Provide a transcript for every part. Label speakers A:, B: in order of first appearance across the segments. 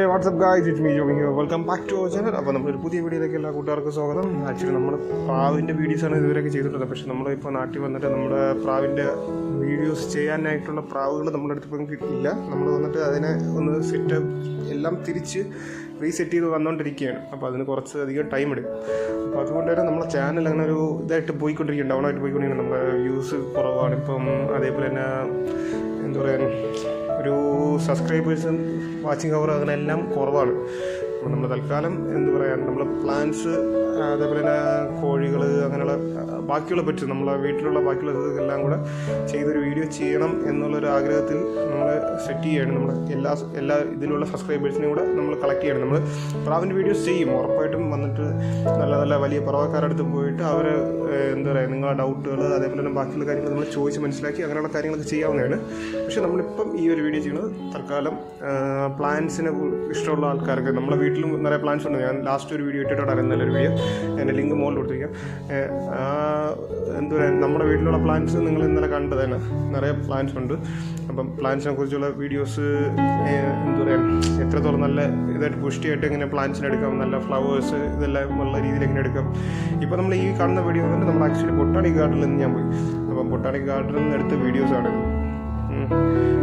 A: Hey what's up guys it me joying welcome back to our channel അപ്പോൾ നമ്മളൊരു പുതിയ വീഡിയോയിലേക്ക് എല്ലാ കൂട്ടുകാർക്കും സ്വാഗതം. ആക്ച്വലി നമ്മൾ പ്രാവിന്റെ വീഡിയോസാണ് ഇതുവരെയൊക്കെ ചെയ്തിട്ടുള്ളത്. പക്ഷേ നമ്മളിപ്പോൾ നാട്ടിൽ വന്നിട്ട് നമ്മുടെ പ്രാവിന്റെ വീഡിയോസ് ചെയ്യാനായിട്ടുള്ള പ്രാവുകൾ നമ്മുടെ അടുത്ത് ഇപ്പം കിട്ടിയില്ല. നമ്മൾ വന്നിട്ട് അതിനെ ഒന്ന് സെറ്റ് എല്ലാം തിരിച്ച് റീസെറ്റ് ചെയ്ത് വന്നുകൊണ്ടിരിക്കുകയാണ് അപ്പോൾ അതിന് കുറച്ച് അധികം ടൈം എടുക്കും. അപ്പോൾ അതുകൊണ്ട് തന്നെ നമ്മളെ ചാനൽ അങ്ങനെ ഒരു ഇതായിട്ട് പോയിക്കൊണ്ടിരിക്കുകയാണ് ഡൗൺ ആയിട്ട് പോയിക്കൊണ്ടിരിക്കുകയാണ് നമ്മുടെ വ്യൂസ് കുറവാണ്. ഇപ്പം അതേപോലെ തന്നെ എന്താ പറയുക ഒരു സബ്സ്ക്രൈബേഴ്സും വാച്ചിങ് അവർ അങ്ങനെ എല്ലാം കുറവാണ്. നമ്മൾ തൽക്കാലം എന്ത് പറയാൻ നമ്മൾ പ്ലാന്റ്സ് അതേപോലെ തന്നെ കോഴികൾ അങ്ങനെയുള്ള ബാക്കിയുള്ള പറ്റും. നമ്മളെ വീട്ടിലുള്ള ബാക്കിയുള്ള ഇതെല്ലാം കൂടെ ചെയ്തൊരു വീഡിയോ ചെയ്യണം എന്നുള്ളൊരു ആഗ്രഹത്തിൽ നമ്മൾ സെറ്റ് ചെയ്യുകയാണ് നമ്മൾ എല്ലാ എല്ലാ ഇതിലുള്ള സബ്സ്ക്രൈബേഴ്സിനെയും കൂടെ നമ്മൾ കളക്ട് ചെയ്യണം. നമ്മൾ പ്രാവിന്റെ വീഡിയോസ് ചെയ്യും. ഉറപ്പായിട്ടും വന്നിട്ട് നല്ല നല്ല വലിയ പറവക്കാരടുത്ത് പോയിട്ട് അവർ എന്താ പറയുക നിങ്ങളുടെ ഡൗട്ടുകൾ അതേപോലെ തന്നെ ബാക്കിയുള്ള കാര്യങ്ങൾ നമ്മൾ ചോദിച്ച് മനസ്സിലാക്കി അങ്ങനെയുള്ള കാര്യങ്ങളൊക്കെ ചെയ്യാവുന്നതാണ്. പക്ഷേ നമ്മളിപ്പം ഈ ഒരു വീഡിയോ ചെയ്യുന്നത് തൽക്കാലം പ്ലാന്റ്സിനെ ഇഷ്ടമുള്ള ആൾക്കാർക്ക് നമ്മളെ വീട്ടിലും നിറയെ പ്ലാന്റ്സ് ഉണ്ട്. ഞാൻ ലാസ്റ്റ് ഒരു വീഡിയോ ഇട്ടിട്ടുണ്ടായിരുന്നു നല്ലൊരു വീഡിയോ എന്റെ ലിങ്ക് മുകളിൽ കൊടുത്തിരിക്കാം ആ, നമ്മുടെ വീട്ടിലുള്ള പ്ലാന്റ്സ് നിങ്ങൾ ഇന്നലെ കണ്ടതാണ് നിറയെ പ്ലാന്റ്സ് ഉണ്ട്. അപ്പം പ്ലാന്റ്സിനെ കുറിച്ചുള്ള വീഡിയോസ് എന്താ പറയുക എത്രത്തോളം നല്ല ഇതായിട്ട് പുഷ്ടിയായിട്ട് ഇങ്ങനെ പ്ലാന്റ്സിനെ എടുക്കാം നല്ല ഫ്ലവേഴ്സ് ഇതെല്ലാം ഉള്ള രീതിയിൽ എങ്ങനെ എടുക്കാം. ഇപ്പോൾ നമ്മൾ ഈ കാണുന്ന വീഡിയോ നമ്മൾ ആക്ച്വലി ബൊട്ടാണിക് ഗാർഡനിൽ നിന്ന് ഞാൻ പോയി. അപ്പം ബൊട്ടാണിക് ഗാർഡനിൽ നിന്ന് എടുത്ത വീഡിയോസാണ്.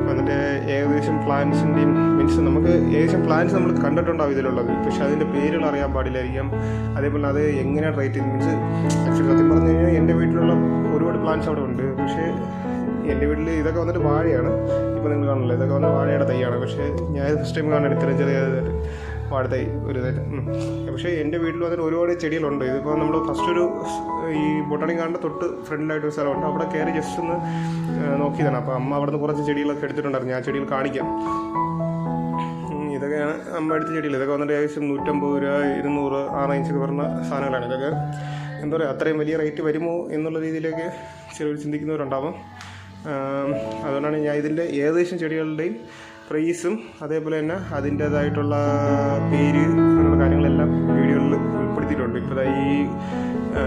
A: എന്നിട്ട് ഏകദേശം പ്ലാൻസിന്റെയും മീൻസ് നമുക്ക് ഏകദേശം പ്ലാൻസ് നമ്മൾ കണ്ടിട്ടുണ്ടാവും ഇതിലുള്ളത്. പക്ഷെ അതിന്റെ പേരുകൾ അറിയാൻ പാടില്ലായിരിക്കും. അതേപോലെ അത് എങ്ങനെയാണ് റേറ്റ് ചെയ്യുന്നത്? മീൻസ് ആക്ച്വലി സത്യം പറഞ്ഞു കഴിഞ്ഞാൽ എന്റെ വീട്ടിലുള്ള ഒരുപാട് പ്ലാൻസ് അവിടെ ഉണ്ട്. പക്ഷേ എന്റെ വീട്ടിൽ ഇതൊക്കെ വന്നിട്ട് വാഴയാണ്. ഇപ്പോൾ നിങ്ങൾ കാണില്ല ഇതൊക്കെ വന്നിട്ട് വാഴയുടെ തൈയാണ്. പക്ഷേ ഞാൻ ഫസ്റ്റ് ടൈം കാണാൻ ഇത്രയും ചെറിയ വാഴത്തൈ ഒരു പക്ഷേ എന്റെ വീട്ടിൽ വന്നിട്ട് ഒരുപാട് ചെടികളുണ്ട്. ഇതിപ്പോൾ നമ്മൾ ഫസ്റ്റ് ഒരു ഈ ബൊട്ടാണി കാണുന്ന തൊട്ട് ഫ്രണ്ടിലായിട്ട് ഒരു സ്ഥലമുണ്ട്. അവിടെ കയറി ജസ്റ്റ് ഒന്ന് നോക്കിയതാണ്. അപ്പോൾ അമ്മ അവിടെ നിന്ന് കുറച്ച് ചെടികളൊക്കെ എടുത്തിട്ടുണ്ടായിരുന്നു. ഞാൻ ചെടികൾ കാണിക്കാം. ഇതൊക്കെയാണ് അമ്മ എടുത്ത ചെടികൾ. ഇതൊക്കെ വന്നിട്ട് ഏകദേശം നൂറ്റമ്പത് രൂപ ഇരുന്നൂറ് ആ റേഞ്ചൊക്കെ വരുന്ന സാധനങ്ങളാണ്. ഇതൊക്കെ എന്താ പറയുക അത്രയും വലിയ റേറ്റ് വരുമോ എന്നുള്ള രീതിയിലേക്ക് ചിലർ ചിന്തിക്കുന്നവരുണ്ടാവും. അതുകൊണ്ടാണ് ഞാൻ ഇതിന്റെ ഏകദേശം ചെടികളുടെയും പ്രൈസും അതേപോലെ തന്നെ അതിന്റേതായിട്ടുള്ള പേര് അങ്ങനെയുള്ള കാര്യങ്ങളെല്ലാം വീഡിയോയിൽ ഉൾപ്പെടുത്തിയിട്ടുണ്ട്. ഇപ്പോൾ ഈ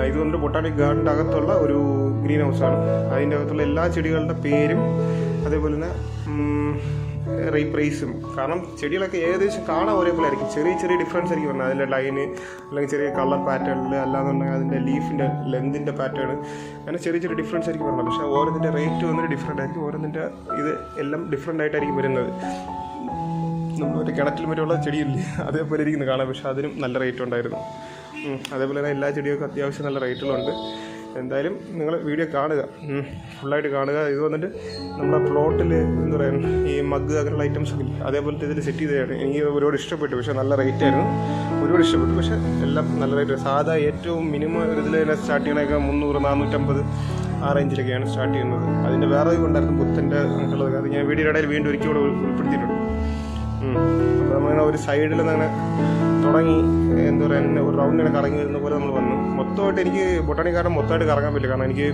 A: ഇത് വന്നിട്ട് ബൊട്ടാണിക് ഗാർഡന്റെ അകത്തുള്ള ഒരു ഗ്രീൻ ഹൗസാണ്. അതിന്റെ അകത്തുള്ള എല്ലാ ചെടികളുടെ പേരും അതേപോലെ തന്നെ റീ പ്രൈസും കാരണം ചെടികളൊക്കെ ഏകദേശം കാണാൻ ഒരേപോലെ ആയിരിക്കും ചെറിയ ചെറിയ ഡിഫറൻസ് ആയിരിക്കും വരുന്നത് അതിന്റെ ലൈന് അല്ലെങ്കിൽ ചെറിയ കളർ പാറ്റേണിൽ അല്ലാന്നുണ്ടെങ്കിൽ അതിന്റെ ലീഫിന്റെ ലെന്തിന്റെ പാറ്റേൺ അങ്ങനെ ചെറിയ ചെറിയ ഡിഫറൻസ് ആയിരിക്കും വരുന്നത് പക്ഷേ ഓരോന്നിന്റെ റേറ്റ് വന്നിട്ട് ഡിഫറെന്റ് ആയിരിക്കും. ഓരോന്നിന്റെ ഇത് എല്ലാം ഡിഫറെന്റ് ആയിട്ടായിരിക്കും വരുന്നത്. നമ്മളൊരു കിണറ്റിൽ മറ്റുള്ള ചെടിയില്ലേ? അതേപോലെ ഇരിക്കുന്നു കാണാൻ പക്ഷേ അതിനും നല്ല റേറ്റ് ഉണ്ടായിരുന്നു. അതേപോലെ തന്നെ എല്ലാ ചെടികൾക്കും അത്യാവശ്യം നല്ല റേറ്റുകളുണ്ട് എന്തായാലും നിങ്ങൾ വീഡിയോ കാണുക. ഫുള്ളായിട്ട് കാണുക. ഇത് വന്നിട്ട് നമ്മുടെ പ്ലോട്ടിൽ എന്താ പറയുക ഈ മഗ് അങ്ങനെയുള്ള ഐറ്റംസ് ഒക്കെ അതേപോലത്തെ ഇതിൽ സെറ്റ് ചെയ്തതാണ്. എനിക്ക് ഒരുപാട് ഇഷ്ടപ്പെട്ടു. പക്ഷേ നല്ല റേറ്റ് ആയിരുന്നു. ഒരുപാട് ഇഷ്ടപ്പെട്ടു. പക്ഷേ എല്ലാം നല്ല റേറ്റ് സാധാ ഏറ്റവും മിനിമം ഒരു ഇതിൽ തന്നെ സ്റ്റാർട്ട് ചെയ്യണമൊക്കെ മുന്നൂറ് നാനൂറ്റമ്പത് ആ റേഞ്ചിലൊക്കെയാണ് സ്റ്റാർട്ട് ചെയ്യുന്നത്. അതിന്റെ വേറെ ഉണ്ടായിരുന്നു പുത്തന്റെ അങ്ങനെയുള്ളത്. അത് ഞാൻ വീഡിയോയുടെ ഇടയിൽ വീണ്ടും ഒരിക്കലും ഉൾപ്പെടുത്തിയിട്ടുണ്ട്. അപ്പോൾ നമ്മളിങ്ങനെ ഒരു സൈഡിൽ നിന്ന് തുടങ്ങി എന്താ പറയുക എന്നെ ഒരു റൗണ്ട് ഇങ്ങനെ കറങ്ങി വരുന്ന പോലെ നമ്മൾ വന്നു. മൊത്തമായിട്ട് എനിക്ക് ബൊട്ടാണിക് ഗാർഡൻ മൊത്തമായിട്ട് കറങ്ങാൻ പറ്റില്ല. കാരണം എനിക്ക്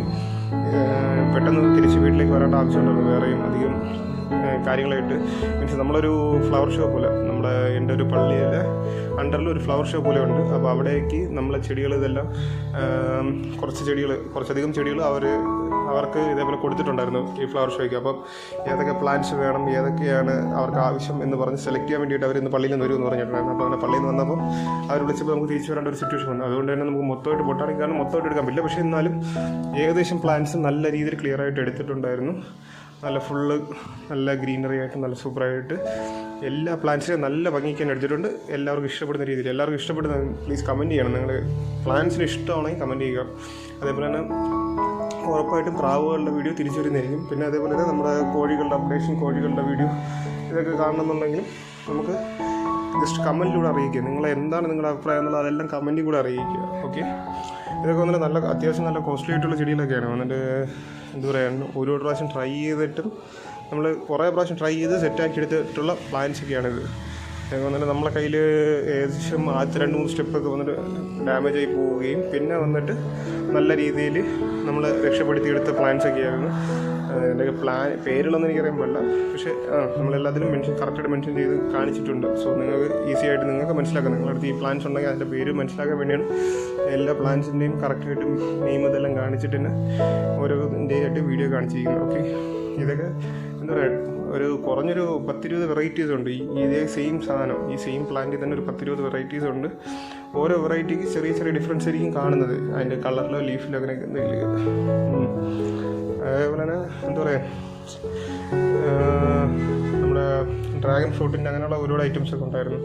A: പെട്ടെന്ന് തിരിച്ച് വീട്ടിലേക്ക് വരേണ്ട ആവശ്യമുണ്ടായിരുന്നു. വേറെയും അധികം കാര്യങ്ങളായിട്ട്. മീൻസ് നമ്മളൊരു ഫ്ലവർ ഷോ പോലെ നമ്മുടെ എന്റെ ഒരു പള്ളിയിലെ അണ്ടറിൽ ഒരു ഫ്ലവർ ഷോ പോലെ ഉണ്ട്. അപ്പോൾ അവിടേക്ക് നമ്മളെ ചെടികൾ ഇതെല്ലാം കുറച്ച് ചെടികൾ കുറച്ചധികം ചെടികൾ അവർ അവർക്ക് ഇതേപോലെ കൊടുത്തിട്ടുണ്ടായിരുന്നു ഈ ഫ്ലവർ ഷോയ്ക്ക് അപ്പം ഏതൊക്കെ പ്ലാന്റ്സ് വേണം ഏതൊക്കെയാണ് അവർക്ക് ആവശ്യം എന്ന് പറഞ്ഞ് സെലക്ട് ചെയ്യാൻ വേണ്ടിയിട്ട് അവർ ഇന്ന് പള്ളിയിൽ നിന്ന് വരുമെന്ന് പറഞ്ഞിട്ടുണ്ടായിരുന്നു. അപ്പോൾ അങ്ങനെ പള്ളിയിൽ നിന്ന് വന്നപ്പോൾ അവർ വിളിച്ചപ്പോൾ നമുക്ക് തിരിച്ചു വരേണ്ട ഒരു സിറ്റുവേഷൻ വന്നു. അതുകൊണ്ട് തന്നെ നമുക്ക് മൊത്തമായിട്ട് ബൊട്ടാണിക് ഗാർഡൻ മൊത്തമായിട്ട് എടുക്കാൻ പറ്റില്ല. പക്ഷേ എന്നാലും ഏകദേശം പ്ലാന്റ്സ് നല്ല രീതിയിൽ ക്ലിയർ ആയിട്ട് എടുത്തിട്ടുണ്ടായിരുന്നു. നല്ല ഫുള്ള് നല്ല ഗ്രീനറി ആയിട്ട് നല്ല സൂപ്പറായിട്ട് എല്ലാ പ്ലാന്റ്സിനെയും നല്ല ഭംഗിക്കാൻ എടുത്തിട്ടുണ്ട്. എല്ലാവർക്കും ഇഷ്ടപ്പെടുന്ന രീതിയിൽ. എല്ലാവർക്കും ഇഷ്ടപ്പെടുന്ന പ്ലീസ് കമന്റ് ചെയ്യണം. നിങ്ങൾ പ്ലാന്റ്സിന് ഇഷ്ടമാണെങ്കിൽ കമന്റ് ചെയ്യുക. അതേപോലെ തന്നെ ഉറപ്പായിട്ടും പ്രാവുകളുടെ വീഡിയോ തിരിച്ചു വരുന്നതായിരിക്കും. പിന്നെ അതേപോലെ തന്നെ നമ്മുടെ കോഴികളുടെ അപ്ഡേഷൻ കോഴികളുടെ വീഡിയോ ഇതൊക്കെ കാണണമെന്നുണ്ടെങ്കിലും നമുക്ക് ജസ്റ്റ് കമന്റിലൂടെ അറിയിക്കുക. നിങ്ങൾ എന്താണ് നിങ്ങളുടെ അഭിപ്രായം എന്നുള്ളത് അതെല്ലാം കമന്റിൽ കൂടെ അറിയിക്കുക. ഓക്കെ ഇതൊക്കെ വന്നിട്ട് നല്ല അത്യാവശ്യം നല്ല കോസ്റ്റ്ലി ആയിട്ടുള്ള ചെടികളൊക്കെയാണ്. വന്നിട്ട് എന്താ പറയുക ഒരു പ്രാവശ്യം ട്രൈ ചെയ്തിട്ടും നമ്മൾ കുറേ പ്രാവശ്യം ട്രൈ ചെയ്ത് സെറ്റാക്കി എടുത്തിട്ടുള്ള പ്ലാൻസ് ഒക്കെയാണിത് ഇതൊക്കെ വന്നിട്ട് നമ്മളെ കയ്യിൽ ഏകദേശം ആദ്യത്തെ രണ്ട് മൂന്ന് സ്റ്റെപ്പൊക്കെ വന്നിട്ട് ഡാമേജ് ആയി പോവുകയും പിന്നെ വന്നിട്ട് നല്ല രീതിയിൽ നമ്മൾ രക്ഷപ്പെടുത്തിയെടുത്ത പ്ലാൻസ് ഒക്കെയായിരുന്നു എന്റെ പ്ലാൻ പേരുകളൊന്നും എനിക്കറിയാൻ പാടില്ല. പക്ഷേ ആ നമ്മളെല്ലാത്തിനും മെൻഷൻ കറക്റ്റായിട്ട് മെൻഷൻ ചെയ്ത് കാണിച്ചിട്ടുണ്ട്. സോ നിങ്ങൾക്ക് ഈസി ആയിട്ട് നിങ്ങൾക്ക് മനസ്സിലാക്കാം. നിങ്ങളുടെ അടുത്ത് ഈ പ്ലാൻസ് ഉണ്ടെങ്കിൽ അതിന്റെ പേര് മനസ്സിലാക്കാൻ വേണ്ടിയാണ് എല്ലാ പ്ലാൻസിന്റെയും കറക്റ്റായിട്ടും നെയിം ഇതെല്ലാം കാണിച്ചിട്ട് തന്നെ ഓരോ ആയിട്ട് വീഡിയോ കാണിച്ചിരിക്കുന്നത്. ഓക്കെ ഇതൊക്കെ എന്താ പറയുക ഒരു കുറഞ്ഞൊരു പത്തിരുപത് വെറൈറ്റീസ് ഉണ്ട്. ഈ ഇതേ സെയിം സാധനം ഈ സെയിം പ്ലാന്റിൽ തന്നെ ഒരു പത്തിരുപത് വെറൈറ്റീസ് ഉണ്ട്. ഓരോ വെറൈറ്റിക്ക് ചെറിയ ചെറിയ ഡിഫറൻസ് ആയിരിക്കും കാണുന്നത്. അതിന്റെ കളറിലോ ലീഫിലോ അങ്ങനെയൊക്കെ എന്തെങ്കിലും തന്നെ എന്താ പറയുക നമ്മുടെ ഡ്രാഗൺ ഫ്രൂട്ടിന്റെ അങ്ങനെയുള്ള ഒരുപാട് ഐറ്റംസ് ഒക്കെ ഉണ്ടായിരുന്നു.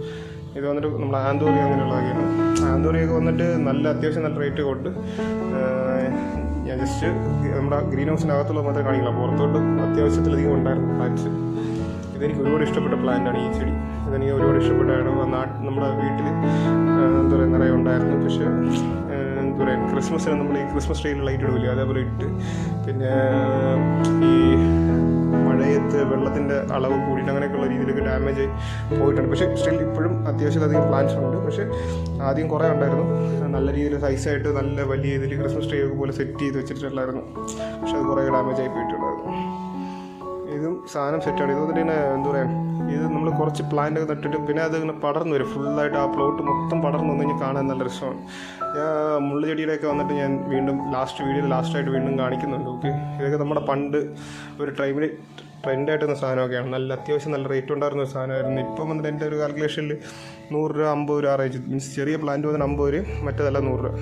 A: ഇത് വന്നിട്ട് നമ്മൾ ആന്തോറി അങ്ങനെയുള്ളതൊക്കെയാണ് ആന്തോറിയൊക്കെ വന്നിട്ട് നല്ല അത്യാവശ്യം നല്ല റേറ്റ് കൊണ്ട് ഞാൻ ജസ്റ്റ് നമ്മുടെ ഗ്രീൻ ഹൗസിന്റെ അകത്തുള്ള മാത്രമേ കാണിക്കില്ല പുറത്തോട്ട് അത്യാവശ്യത്തിലധികം ഉണ്ടായിരുന്നു പ്ലാന്റ്സ് ഇതെനിക്ക് ഒരുപാട് ഇഷ്ടപ്പെട്ട പ്ലാന്റാണ് ഈ ചെടി. ഇതെനിക്ക് ഒരുപാട് ഇഷ്ടപ്പെട്ടാണ് നാട്ടിൽ നമ്മുടെ വീട്ടിൽ എന്താ പറയുക നിറയെ ഉണ്ടായിരുന്നു. പക്ഷേ എന്താ പറയുക ക്രിസ്മസിന് നമ്മൾ ഈ ക്രിസ്മസ് ട്രീയിൽ ലൈറ്റ് ഇടില്ല അതേപോലെ ഇട്ട്. പിന്നെ ഈ മഴയത്ത് വെള്ളത്തിന്റെ അളവ് കൂടിയിട്ട് അങ്ങനെയൊക്കെയുള്ള രീതിയിലൊക്കെ ഡാമേജ് പോയിട്ടുണ്ട്. പക്ഷേ സ്റ്റിൽ ഇപ്പോഴും അത്യാവശ്യത്തിലധികം പ്ലാൻസ് ഉണ്ട്. പക്ഷേ ആദ്യം കുറേ ഉണ്ടായിരുന്നു. നല്ല രീതിയിൽ സൈസായിട്ട് നല്ല വലിയ രീതിയിൽ ക്രിസ്മസ് ട്രീ ഒക്കെ പോലെ സെറ്റ് ചെയ്ത് വെച്ചിട്ടുണ്ടായിരുന്നു. പക്ഷേ അത് കുറേ ഡാമേജ് ആയി പോയിട്ടുണ്ടായിരുന്നു. ഇതും സാധനം സെറ്റാണ് ഇതുകൊണ്ട് തന്നെ എന്താ പറയുക കുറച്ച് പ്ലാന്റ് ഒക്കെ നട്ടിട്ട് പിന്നെ അത് ഇങ്ങനെ പടർന്നു വരും. ഫുള്ളായിട്ട് ആ പ്ലോട്ട് മൊത്തം പടർന്നു വന്നു കഴിഞ്ഞാൽ കാണാൻ നല്ല രസമാണ്. ഞാൻ മുള്ളു ചെടിയുടെയൊക്കെ വന്നിട്ട് ഞാൻ വീണ്ടും ലാസ്റ്റ് വീഡിയോയിൽ ലാസ്റ്റായിട്ട് വീണ്ടും കാണിക്കുന്നുണ്ട്. ഓക്കെ ഇതൊക്കെ നമ്മുടെ പണ്ട് ഒരു ടൈമിൽ ട്രെൻഡായിട്ടുന്ന സാധനമൊക്കെയാണ്. നല്ല അത്യാവശ്യം നല്ല റേറ്റ് ഉണ്ടായിരുന്ന ഒരു സാധനമായിരുന്നു. ഇപ്പം വന്നിട്ട് എന്റെ ഒരു കാൽക്കുലേഷനിൽ നൂറ് രൂപ അമ്പത് രൂപ റേഞ്ച് മീൻസ് ചെറിയ പ്ലാന്റ് വന്നിട്ട് അമ്പത് രൂപ മറ്റേതല്ല നൂറ് രൂപ.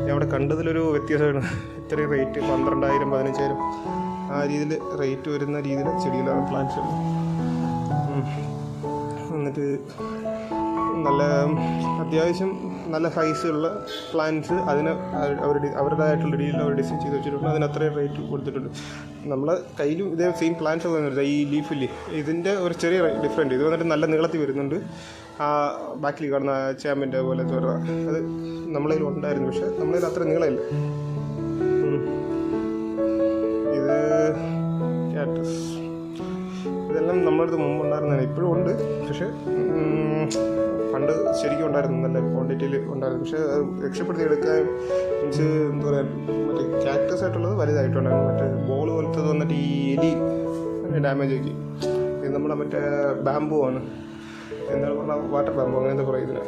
A: ഞാൻ അവിടെ കണ്ടതിലൊരു വ്യത്യാസമാണ് ഇത്രയും റേറ്റ് പന്ത്രണ്ടായിരം പതിനഞ്ചായിരം ആ രീതിയിൽ റേറ്റ് വരുന്ന രീതിയിൽ ചെടികളാണ് പ്ലാന്റ്സ് എന്നിട്ട് നല്ല അത്യാവശ്യം നല്ല സൈസുള്ള പ്ലാന്റ്സ് അതിന് അവരുടെ അവരുടേതായിട്ടുള്ള രീതിയിൽ അവർ ഡിസൈൻ ചെയ്ത് വെച്ചിട്ടുണ്ട്. അതിന് അത്രയും റേറ്റ് കൊടുത്തിട്ടുണ്ട്. നമ്മൾ കയ്യിലും ഇതേ സെയിം പ്ലാന്റ്സ് വന്നിട്ടുണ്ട്. ഈ ലീഫില്ലേ ഇതിന്റെ ഒരു ചെറിയ ഡിഫറെന്റ് ഇത് വന്നിട്ട് നല്ല നീളത്തിൽ വരുന്നുണ്ട്. ആ ബാക്കിൽ കാണുന്ന ചേമ്പിന്റെ പോലെ അത് നമ്മളതിൽ ഉണ്ടായിരുന്നു പക്ഷേ നമ്മളതിൽ അത്ര നീളമില്ല. ഇതെല്ലാം നമ്മുടെ അടുത്ത് മുമ്പ് ഉണ്ടായിരുന്നതാണ് ഇപ്പോഴും ഉണ്ട്. പക്ഷേ പണ്ട് ശരിക്കും ഉണ്ടായിരുന്നു നല്ല ക്വാണ്ടിറ്റിയിൽ ഉണ്ടായിരുന്നു. പക്ഷേ രക്ഷപ്പെടുത്തി എടുക്കാൻ മീൻസ് എന്താ പറയുക മറ്റേ ക്യാക്ടസ് ആയിട്ടുള്ളത് വലുതായിട്ടുണ്ടായിരുന്നു. മറ്റേ ബോൾ പോലത്തത് വന്നിട്ട് ഈ എലി ഡാമേജ് ആക്കി. ഇത് നമ്മുടെ മറ്റേ ബാമ്പു ആണ്. എന്താണ് പറഞ്ഞാൽ വാട്ടർ ബാമ്പു അങ്ങനത്തെ പറയും ഇതിന്.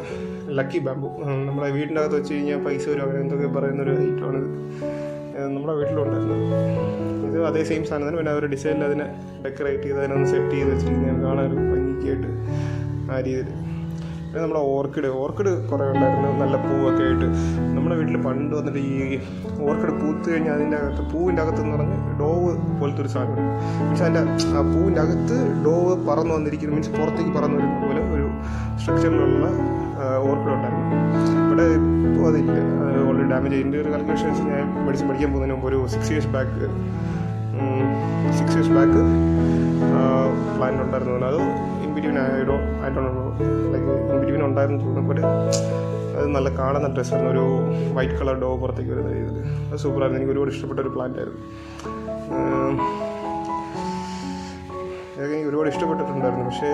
A: ലക്കി ബാമ്പു നമ്മുടെ വീടിന്റെ അകത്ത് വെച്ച് കഴിഞ്ഞാൽ പൈസ വരും അങ്ങനെ എന്തൊക്കെ പറയുന്നൊരു ഐറ്റമാണിത് നമ്മുടെ വീട്ടിലുണ്ടായിരുന്നു. ഇത് അതേ സെയിം സാധനം തന്നെ പിന്നെ അവർ ഡിസൈനിൽ അതിനെ ഡെക്കറേറ്റ് ചെയ്ത് അതിനൊന്ന് സെറ്റ് ചെയ്ത് വെച്ചിരിക്കുന്നത് കാണാൻ ഒരു ഭംഗിക്കായിട്ട് ആ രീതിയിൽ പിന്നെ നമ്മുടെ ഓർക്കിഡ് ഓർക്കിഡ് കുറേ ഉണ്ടായിരുന്നു. നല്ല പൂവൊക്കെ ആയിട്ട്. നമ്മുടെ വീട്ടിൽ പണ്ട് വന്നിട്ട് ഈ ഓർക്കിഡ് പൂത്ത് കഴിഞ്ഞാൽ അതിന്റെ അകത്ത് പൂവിന്റെ അകത്ത് എന്ന് പറഞ്ഞ് ഡോവ് പോലത്തെ ഒരു സാധനം മീൻസ് അതിന്റെ ആ പൂവിന്റെ അകത്ത് ഡോവ് പറന്ന് വന്നിരിക്കുന്നു. മീൻസ് പുറത്തേക്ക് പറന്ന് വരുന്ന പോലെ ഒരു സ്ട്രക്ചറിലുള്ള ഓർക്കിഡ് ഉണ്ടായിരുന്നു. ഇവിടെ ഇപ്പോൾ അതില്ല. ഡാമേജ് അതിന്റെ ഒരു കാൽക്കുലേഷൻസ് ഞാൻ മെഡിസിൻ പഠിക്കാൻ പോകുന്നതിന് മുമ്പ് ഒരു six years back six years back plan ഉണ്ടായിരുന്നു. അത് ഇൻ ബിറ്റ്വീൻ ആയിടോ ആയിട്ടുണ്ടോ ലൈക്ക് ഇൻ ബിറ്റ്വീൻ ഉണ്ടായിരുന്നു തോന്നുന്നു. അത് നല്ല കാണുന്ന ഡ്രസ്സായിരുന്നു ഒരു വൈറ്റ് കളർ ഡോ പുറത്തേക്ക് വരുന്ന രീതിയിൽ. അത് സൂപ്പറായിരുന്നു എനിക്ക് ഒരുപാട് ഇഷ്ടപ്പെട്ട ഒരു പ്ലാന്റ് ആയിരുന്നു. ഇതൊക്കെ എനിക്ക് ഒരുപാട് ഇഷ്ടപ്പെട്ടിട്ടുണ്ടായിരുന്നു. പക്ഷേ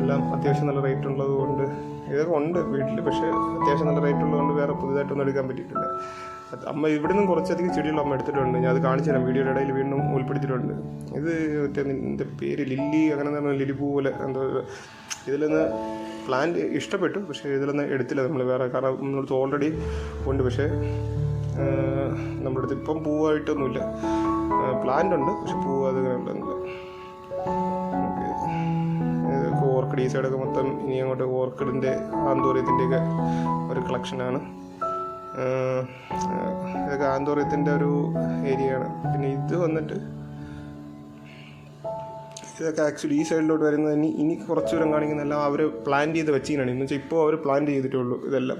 A: എല്ലാം അത്യാവശ്യം നല്ല റേറ്റ് ഉള്ളത് കൊണ്ട് ഇതൊക്കെ ഉണ്ട് വീട്ടിൽ പക്ഷേ അത്യാവശ്യം നല്ല റേറ്റ് ഉള്ളതുകൊണ്ട് വേറെ പുതുതായിട്ടൊന്നും എടുക്കാൻ പറ്റിയിട്ടില്ല. അമ്മ ഇവിടെ നിന്നും കുറച്ചധികം ചെടികൾ അമ്മ എടുത്തിട്ടുണ്ട്. ഞാൻ അത് കാണിച്ചു തരാം. വീഡിയോയുടെ ഇടയിൽ വീണ്ടും ഉൾപ്പെടുത്തിയിട്ടുണ്ട്. ഇത് മറ്റേ നിന്റെ പേര് ലില്ലി അങ്ങനെ തന്നെ ലിലി പോലെ എന്തോ ഇതിൽ നിന്ന് പ്ലാന്റ് ഇഷ്ടപ്പെട്ടു. പക്ഷേ ഇതിലൊന്ന് എടുത്തില്ല. നമ്മൾ വേറെ കാരണം നമ്മളടുത്ത് ഓൾറെഡി ഉണ്ട്. പക്ഷേ നമ്മുടെ അടുത്ത് ഇപ്പം പൂവായിട്ടൊന്നുമില്ല. പ്ലാന്റ് ഉണ്ട്. പക്ഷെ പൂവ് അത് ഓർക്കിഡ് ഈ സൈഡൊക്കെ മൊത്തം ഇനി അങ്ങോട്ട് ഓർക്കിഡിന്റെ ആന്തോറിയത്തിന്റെയൊക്കെ ഒരു കളക്ഷനാണ്. ഇതൊക്കെ ആന്തോറിയത്തിന്റെ ഒരു ഏരിയയാണ്. പിന്നെ ഇത് വന്നിട്ട് ഇതൊക്കെ ആക്ച്വലി ഈ സൈഡിലോട്ട് വരുന്നത് ഇനി ഇനി കുറച്ച് ദൂരം കാണിക്കുന്നതെല്ലാം അവർ പ്ലാൻ ചെയ്ത് വെച്ചിങ്ങനെയാണ് എന്ന് വെച്ചാൽ ഇപ്പോൾ അവർ പ്ലാൻ ചെയ്തിട്ടേ ഉള്ളൂ ഇതെല്ലാം.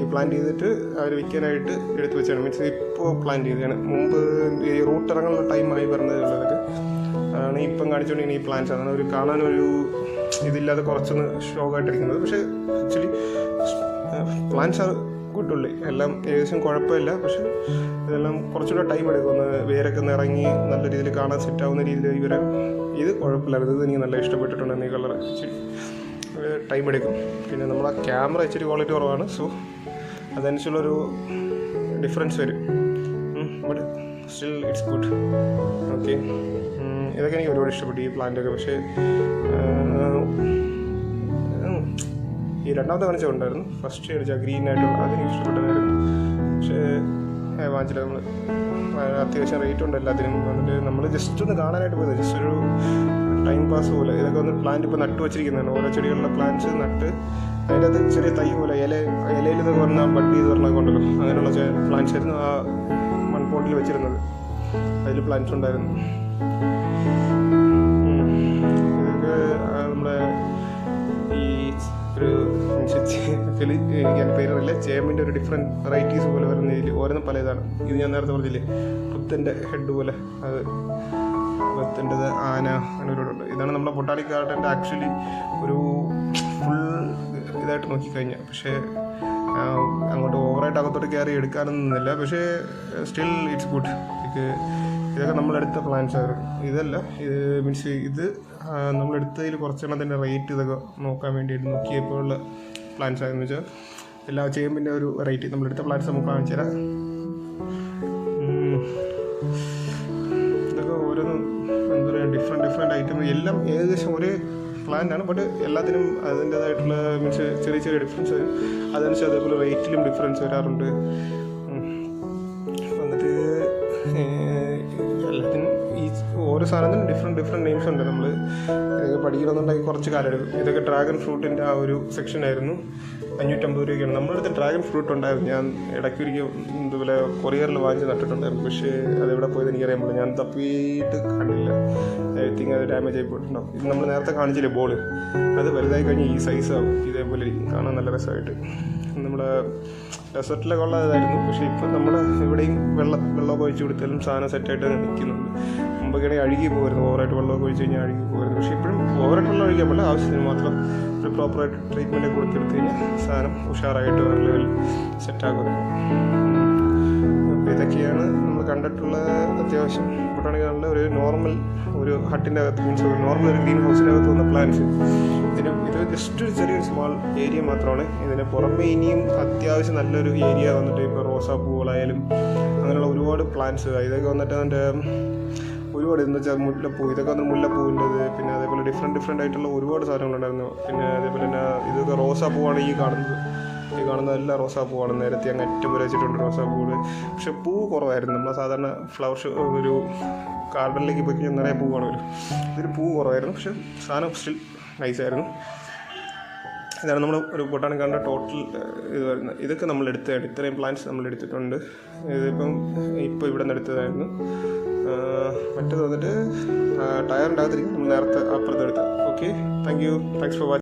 A: ഈ പ്ലാൻ ചെയ്തിട്ട് അവർ വിൽക്കാനായിട്ട് എടുത്ത് വെച്ചാണ് മീൻസ് ഇപ്പോൾ പ്ലാൻ ചെയ്തതാണ്. മുമ്പ് ഈ റൂട്ട് ഇറങ്ങാനുള്ള ടൈമായി പറഞ്ഞത് ഉള്ളതൊക്കെ ആണ് ഇപ്പം കാണിച്ചുകൊണ്ടിരിക്കുന്ന ഈ പ്ലാൻസ് അതാണ് ഒരു കാണാനൊരു ഇതില്ലാതെ കുറച്ചൊന്ന് ഷോക്കായിട്ടിരിക്കുന്നത് പക്ഷേ ആക്ച്വലി പ്ലാൻസ് ആർ ഗുഡ് ഉള്ളി. എല്ലാം ഏകദേശം കുഴപ്പമില്ല. പക്ഷെ ഇതെല്ലാം കുറച്ചുകൂടെ ടൈം എടുക്കും. ഒന്ന് വേരൊക്കെ ഒന്ന് ഇറങ്ങി നല്ല രീതിയിൽ കാണാൻ സെറ്റാവുന്ന രീതിയിൽ ഇവരെ ഇത് കുഴപ്പമില്ലായിരുന്നു. ഇത് എനിക്ക് നല്ല ഇഷ്ടപ്പെട്ടിട്ടുണ്ട് ഈ കളർ ഇച്ചിരി ടൈം എടുക്കും. പിന്നെ നമ്മളാ ക്യാമറ ഇച്ചിരി ക്വാളിറ്റി കുറവാണ്. സോ അതനുസരിച്ചുള്ളൊരു ഡിഫറൻസ് വരും. സ്റ്റിൽ ഇറ്റ്സ് ഗുഡ് ഓക്കെ ഇതൊക്കെ എനിക്ക് ഒരുപാട് ഇഷ്ടപ്പെട്ടു ഈ പ്ലാന്റൊക്കെ പക്ഷേ ഈ രണ്ടാമത്തെ കാണിച്ച ഉണ്ടായിരുന്നു. ഫസ്റ്റ് അടിച്ച ഗ്രീൻ ആയിട്ടുള്ള അതെനിക്ക് ഇഷ്ടപ്പെട്ടതായിരുന്നു പക്ഷേ വാങ്ങിച്ചില്ല നമ്മൾ അത്യാവശ്യം റേറ്റ് ഉണ്ട് എല്ലാത്തിനും. വന്നിട്ട് നമ്മൾ ജസ്റ്റ് ഒന്ന് കാണാനായിട്ട് പോയത്. ജസ്റ്റ് ഒരു ടൈം പാസ് പോലെ. ഇതൊക്കെ ഒന്ന് പ്ലാന്റ് ഇപ്പോൾ നട്ട് വെച്ചിരിക്കുന്നതാണ്. ഓരോ ചെടികളുടെ പ്ലാന്റ്സ് നട്ട് അതിന്റെ അത് ചെറിയ തൈ പോലെ ഇല ഇലയിൽ ഇതൊക്കെ പറഞ്ഞാൽ ബഡ് ചെയ്ത് പറഞ്ഞൊക്കെ ഉണ്ടല്ലോ. അങ്ങനെയുള്ള പ്ലാന്റ്സ് ആയിരുന്നു ആ മൺപോട്ടിൽ വെച്ചിരുന്നത്. അതിൽ പ്ലാന്റ്സ് ഉണ്ടായിരുന്നു. നമ്മുടെ ഈ ഒരു ഫിലി എനിക്ക് പേരറിയില്ല. ചേമ്പിന്റെ ഒരു ഡിഫറെന്റ് വെറൈറ്റീസ് പോലെ വരുന്ന ഇതിൽ ഓരോന്നും പല ഇതാണ് ഇത് ഞാൻ നേരത്തെ പറഞ്ഞില്ലേ പുത്തന്റെ ഹെഡ് പോലെ. അത് പുത്തന്റെത് ആന അങ്ങനെ ഒരു ഇതാണ് നമ്മുടെ ബൊട്ടാണിക് ഗാർഡന്റെ ആക്ച്വലി ഒരു ഫുൾ ഇതായിട്ട് നോക്കിക്കഴിഞ്ഞാൽ പക്ഷേ അങ്ങോട്ട് ഓവറായിട്ട് അകത്തോട്ട് കയറി എടുക്കാനൊന്നുമില്ല പക്ഷേ സ്റ്റിൽ ഇറ്റ്സ് ഗുഡ് ഇത് ഇതൊക്കെ നമ്മളെടുത്ത പ്ലാൻസ് ആയിരുന്നു ഇതല്ല ഇത് മീൻസ് ഇത് നമ്മളെടുത്തതിൽ കുറച്ചെണ്ണത്തിന്റെ റേറ്റ് ഇതൊക്കെ നോക്കാൻ വേണ്ടിയിട്ട് നോക്കിയപ്പോൾ ഉള്ള പ്ലാൻസ് ആയിരുന്നു വെച്ചാൽ എല്ലാ ചേമ്പിന്റെ ഒരു വെറൈറ്റി നമ്മളെടുത്ത പ്ലാൻസ് നമുക്ക് കാണിച്ചു തരാം പ്ലാന്റ് ആണ് ബട്ട് എല്ലാത്തിനും അതിന്റേതായിട്ടുള്ള മീൻസ് ചെറിയ ചെറിയ ഡിഫറൻസ് വരും അതനുസരിച്ച് അതേപോലെ റേറ്റിലും ഡിഫറൻസ് വരാറുണ്ട്. ഓരോ സാധനത്തിനും ഡിഫറെന്റ് ഡിഫറെന്റ് നെയിംസ് ഉണ്ട്. നമ്മൾ പഠിക്കണമെന്നുണ്ടെങ്കിൽ കുറച്ച് കാലം എടുക്കും. ഇതൊക്കെ ഡ്രാഗൺ ഫ്രൂട്ടിന്റെ ആ ഒരു സെക്ഷൻ ആയിരുന്നു. അഞ്ഞൂറ്റമ്പത് രൂപയ്ക്കാണ്. നമ്മുടെ അടുത്ത് ഡ്രാഗൺ ഫ്രൂട്ട് ഉണ്ടായിരുന്നു. ഞാൻ ഇടയ്ക്ക് ഒരിക്കൽ ഇതുപോലെ കൊറിയറിൽ വാങ്ങിച്ച് നട്ടിട്ടുണ്ടായിരുന്നു. പക്ഷേ അതെവിടെ പോയത് എനിക്കറിയാൻ പറ്റില്ല. ഞാൻ തപ്പിയിട്ട് കണ്ടില്ല. ഐ തിങ്ക് അത് ഡാമേജ് ആയി പോയിട്ടുണ്ടാവും. ഇത് നമ്മൾ നേരത്തെ കാണിച്ചില്ലേ ബോൾ അത് വലുതായി കഴിഞ്ഞാൽ ഈ സൈസ് ആവും. ഇതേപോലെ ഇരിക്കും കാണാൻ നല്ല രസമായിട്ട്. നമ്മുടെ ഡെസർട്ടിലൊക്കെ ഉള്ളതായിരുന്നു പക്ഷേ ഇപ്പം നമ്മൾ എവിടെയും വെള്ളം വെള്ളമൊക്കെ ഒഴിച്ച് കൊടുത്താലും സാധനം സെറ്റായിട്ട് നിൽക്കുന്നുണ്ട്. മുമ്പൊക്കെയാണെങ്കിൽ അഴുകി പോകുമായിരുന്നു ഓവറായിട്ട് വെള്ളമൊക്കെ ഒഴിച്ച് കഴിഞ്ഞാൽ അഴുകി പോകുമായിരുന്നു പക്ഷേ ഇപ്പോഴും ഓവറായിട്ട് വെള്ളം ഒഴിക്കാൻ പറ്റില്ല. ആവശ്യത്തിന് മാത്രം ഒരു പ്രോപ്പറായിട്ട് ട്രീറ്റ്മെന്റ് കൊടുത്തെടുത്ത് കഴിഞ്ഞാൽ സാധനം ഉഷാറായിട്ട് വേറെ ലെവലിൽ സെറ്റാക്കും അപ്പോൾ ഇതൊക്കെയാണ് നമ്മൾ കണ്ടിട്ടുള്ള അത്യാവശ്യം. ബൊട്ടാണിക്കാനുള്ള ഒരു നോർമൽ ഒരു ഹട്ടിന്റെ അകത്ത് മീൻസ് ഒരു നോർമൽ ഒരു ഗ്രീൻ ഹൗസിന്റെ അകത്ത് വന്ന പ്ലാന്റ്സ് ഇതിന് ഇത് ജസ്റ്റ് ഒരു ചെറിയൊരു സ്മോൾ ഏരിയ മാത്രമാണ്. ഇതിന് പുറമെ ഇനിയും അത്യാവശ്യം നല്ലൊരു ഏരിയ വന്നിട്ട് ഇപ്പോൾ റോസാപ്പൂകളായാലും അങ്ങനെയുള്ള ഒരുപാട് പ്ലാന്റ്സ് ഇതൊക്കെ വന്നിട്ട് അതിന്റെ ഒരുപാട് എന്ന് വെച്ചാൽ മുല്ലപ്പൂ ഇതൊക്കെ വന്ന് മുല്ലപ്പൂവിന്റെത് പിന്നെ അതേപോലെ ഡിഫറെന്റ് ഡിഫറെന്റ് ആയിട്ടുള്ള ഒരുപാട് സാധനങ്ങളുണ്ടായിരുന്നു. പിന്നെ അതേപോലെ തന്നെ ഇതൊക്കെ റോസാപ്പൂവാണ് ഈ കാണുന്നത്. ഈ കാണുന്ന എല്ലാ റോസാപ്പൂവാണ്. നേരത്തെ അങ്ങ് ഏറ്റവും വരെ വെച്ചിട്ടുണ്ട് റോസാപ്പൂവ്. പക്ഷെ പൂ കുറവായിരുന്നു. നമ്മൾ സാധാരണ ഫ്ലവർ ഷോ ഒരു ഗാർഡനിലേക്ക് പോയി കഴിഞ്ഞാൽ നിറയെ പൂവാണ് കാണുമല്ലോ. ഇതിൽ പൂ കുറവായിരുന്നു. പക്ഷെ സാധനം സ്റ്റിൽ നൈസായിരുന്നു ഇതാണ് നമ്മൾ ഒരു ബൊട്ടാണിക്കാരുടെ ടോട്ടൽ ഇത് വരുന്നത് ഇതൊക്കെ നമ്മൾ എടുത്തതാണ് ഇത്രയും പ്ലാന്റ്സ് നമ്മൾ എടുത്തിട്ടുണ്ട് ഇതിപ്പം ഇപ്പോൾ ഇവിടെ നിന്ന് എടുത്തതായിരുന്നു. മറ്റേത് വന്നിട്ട് ടയർ അകത്തിരിക്കും നമ്മൾ നേരത്തെ അപ്പുറത്ത് എടുത്തത് okay thank you thanks for watching